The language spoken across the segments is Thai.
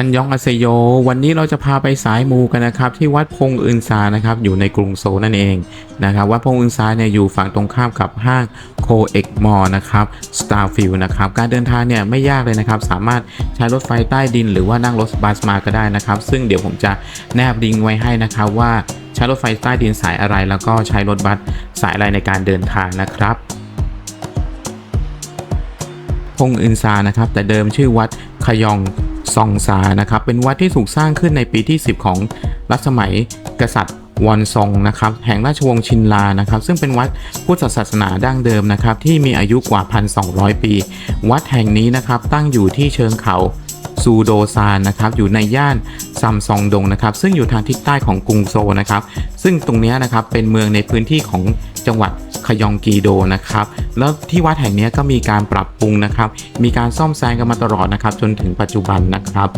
อันยองอาเซโย วันนี้เราจะพาไปสายมูกันนะครับ ที่วัดพงอึนซานะครับ อยู่ในกรุงโซนั่นเองนะครับ วัดพงอึนซาเนี่ยอยู่ฝั่งตรงข้ามกับห้างโคเอ็กมอลนะครับสตาร์ฟิลนะครับ การเดินทางเนี่ยไม่ยากเลยนะครับ สามารถใช้รถไฟใต้ดิน หรือว่านั่งรถบัสมาก็ได้นะครับ ซึ่งเดี๋ยวผมจะแนบลิงก์ไว้ให้นะครับว่าใช้รถไฟใต้ดินสายอะไร แล้วก็ใช้รถบัสสายอะไรในการเดินทางนะครับพงอึนซานะครับ แต่เดิมชื่อวัดขยอง ซองซานะครับ เป็นวัดที่ถูกสร้างขึ้นในปีที่ 10 ของรัชสมัยกษัตริย์วอนซองนะครับแห่งราชวงศ์ชินลานะครับซึ่งเป็นวัดพุทธศาสนาดั้งเดิมนะครับที่มีอายุกว่า 1,200 ปี วัดแห่งนี้นะครับตั้งอยู่ที่เชิงเขาซูโดซานนะครับอยู่ในย่านซัมซองดงนะครับซึ่งอยู่ทางทิศใต้ของกรุงโซลนะครับซึ่งตรงนี้นะครับเป็นเมืองในพื้นที่ของจังหวัด ขยองกีโดนะครับ แล้วที่วัดแห่งนี้ก็มีการปรับปรุงนะครับ มีการซ่อมแซมกันมาตลอดนะครับ จนถึงปัจจุบันนะครับ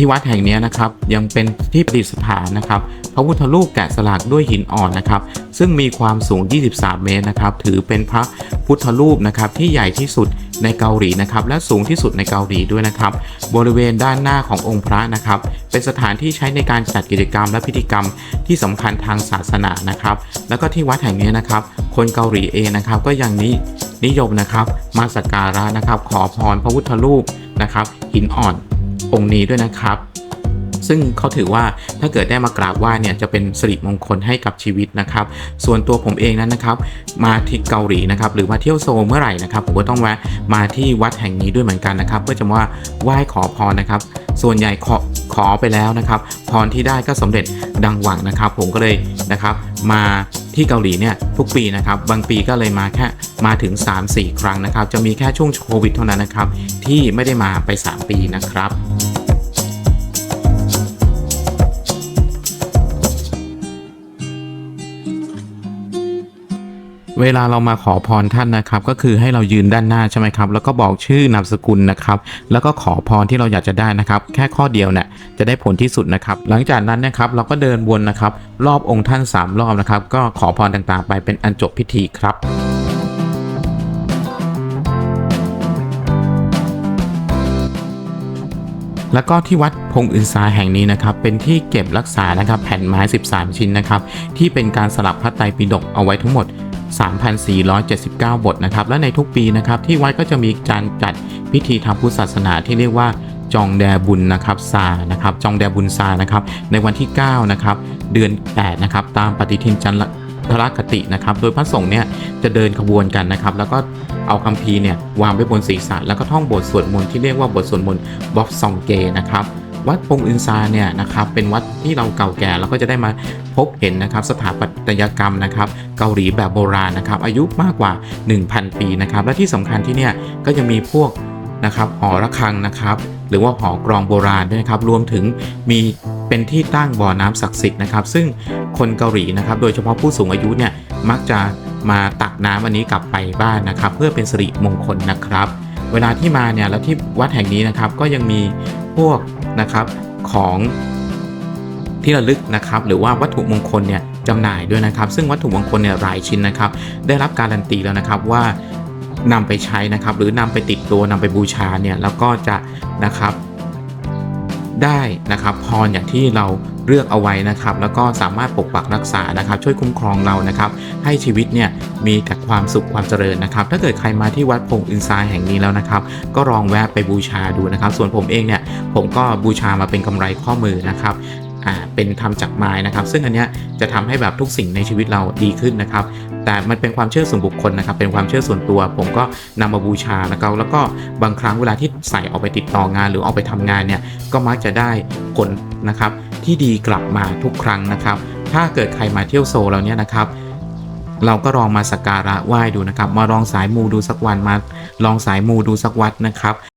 ที่วัดแห่งนี้นะครับยังเป็นที่ประดิษฐานนะครับพระพุทธรูปแกะสลักด้วยหินอ่อนนะครับซึ่งมีความสูง 23 เมตรนะครับถือเป็นพระพุทธรูปนะครับที่ใหญ่ที่สุดในเกาหลีนะครับและสูงที่สุดในเกาหลีด้วยนะครับบริเวณด้านหน้าขององค์พระนะครับเป็นสถานที่ใช้ในการจัดกิจกรรมและพิธีกรรมที่สำคัญทางศาสนานะครับแล้วก็ที่วัดแห่งนี้นะครับคนเกาหลีเองนะครับก็ยังนินิยมนะครับมาสักการะนะครับขอพรพระพุทธรูปนะครับหินอ่อน องค์นี้ด้วยนะครับ ซึ่งเขาถือว่าถ้าเกิดได้มากราบไหว้เนี่ยจะเป็นสิริมงคลให้กับชีวิตนะครับ ส่วนตัวผมเองนั้นนะครับ มาที่เกาหลีนะครับหรือมาเที่ยวโซเมื่อไหร่นะครับผมก็ต้องแวะมาที่วัดแห่งนี้ด้วยเหมือนกันนะครับ เพื่อจะมาไหว้ขอพรนะครับ ส่วนใหญ่ขอขอไปแล้วนะครับ พรที่ได้ก็สำเร็จดังหวังนะครับ ผมก็เลยนะครับมาที่เกาหลีเนี่ยทุกปีนะครับบางปีก็เลยมาแค่มาถึง 3-4 ครั้งนะครับ จะมีแค่ช่วงโควิดเท่านั้นนะครับ ที่ไม่ได้มาไป 3 ปีนะครับ เวลาเรามาขอพรท่านนะครับ ก็คือให้เรายืนด้านหน้าใช่ไหมครับ แล้วก็บอกชื่อนามสกุลนะครับ แล้วก็ขอพรที่เราอยากจะได้นะครับ แค่ข้อเดียวเนี่ยจะได้ผลที่สุดนะครับ หลังจากนั้นนะครับเราก็เดินวนนะครับ รอบองค์ท่าน 3 รอบนะครับ ก็ขอพรต่างๆ ไปเป็นอันจบพิธีครับแล้วก็ที่วัดพงอึนซาแห่งนี้นะครับ เป็นที่เก็บรักษานะครับแผ่นไม้ 13 ชิ้นนะครับ ที่เป็นการสลักพระไตรปิฎกเอาไว้ทั้งหมด 3,479 บทนะครับ และในทุกปีนะครับที่วัดก็จะมีการจัดพิธีทางพุทธศาสนาที่เรียกว่าจองแดบุญนะครับซานะครับจองแดบุญซานะครับในวันที่9นะครับเดือน8นะครับตามปฏิทินจันทรคตินะครับ โดยพระสงฆ์เนี่ยจะเดินขบวนกันนะครับ แล้วก็เอาคัมภีร์เนี่ยวางไว้บนศีรษะแล้วก็ท่องบทสวดมนต์ที่เรียกว่าบทสวดมนต์บ็อกซองเกนะครับ วัดปงอึนซาเนี่ยนะครับเป็นวัดที่เราเก่าแก่แล้วก็จะได้มาพบเห็นนะครับสถาปัตยกรรมนะครับเกาหลีแบบโบราณนะครับอายุมากกว่า 1,000 ปีนะครับและที่สำคัญที่เนี่ยก็จะมีพวกนะครับหอระฆังนะครับ หรือว่าหอกรองโบราณด้วยนะครับรวมถึงมีเป็นที่ตั้งบ่อน้ำศักดิ์สิทธิ์นะครับ ซึ่งคนเกาหลีนะครับ โดยเฉพาะผู้สูงอายุเนี่ยมักจะมาตักน้ำอันนี้กลับไปบ้านนะครับ เพื่อเป็นสิริมงคลนะครับ เวลาที่มาเนี่ยแล้วที่วัดแห่งนี้นะครับก็ยังมีพวก นะครับของที่ระลึกนะครับหรือว่าวัตถุมงคลเนี่ยจำหน่ายด้วยนะครับ ซึ่งวัตถุมงคลเนี่ยหลายชิ้นนะครับ ได้รับการันตีแล้วนะครับว่านำไปใช้นะครับ หรือนำไปติดตัวนำไปบูชาเนี่ยแล้วก็จะนะครับได้นะครับพรอย่างที่เรา เลือกเอาไว้นะครับ แล้วก็สามารถปกปักรักษานะครับ ช่วยคุ้มครองเรานะครับ ให้ชีวิตเนี่ยมีแต่ความสุขความเจริญนะครับ ถ้าเกิดใครมาที่วัดพงอินทรายแห่งนี้แล้วนะครับ ก็ลองแวะไปบูชาดูนะครับ ส่วนผมเองเนี่ยผมก็บูชามาเป็นกำไรข้อมือนะครับเป็นทำจากไม้นะครับ ซึ่งอันเนี้ยจะทำให้แบบทุกสิ่งในชีวิตเราดีขึ้นนะครับ แต่มันเป็นความเชื่อส่วนบุคคลนะครับ เป็นความเชื่อส่วนตัว ผมก็นำมาบูชานะครับแล้วก็บางครั้งเวลาที่ใส่ออกไปติดต่องาน หรือออกไปทำงานเนี่ยก็มักจะได้ผลนะครับ ที่ดีกลับมาทุกครั้งนะครับ ถ้าเกิดใครมาเที่ยวโซลแล้วเนี่ยนะครับ เราก็ลองมาสักการะไหว้ดูนะครับ มาลองสายมูดูสักวันมาลองสายมูดูสักวัดนะครับ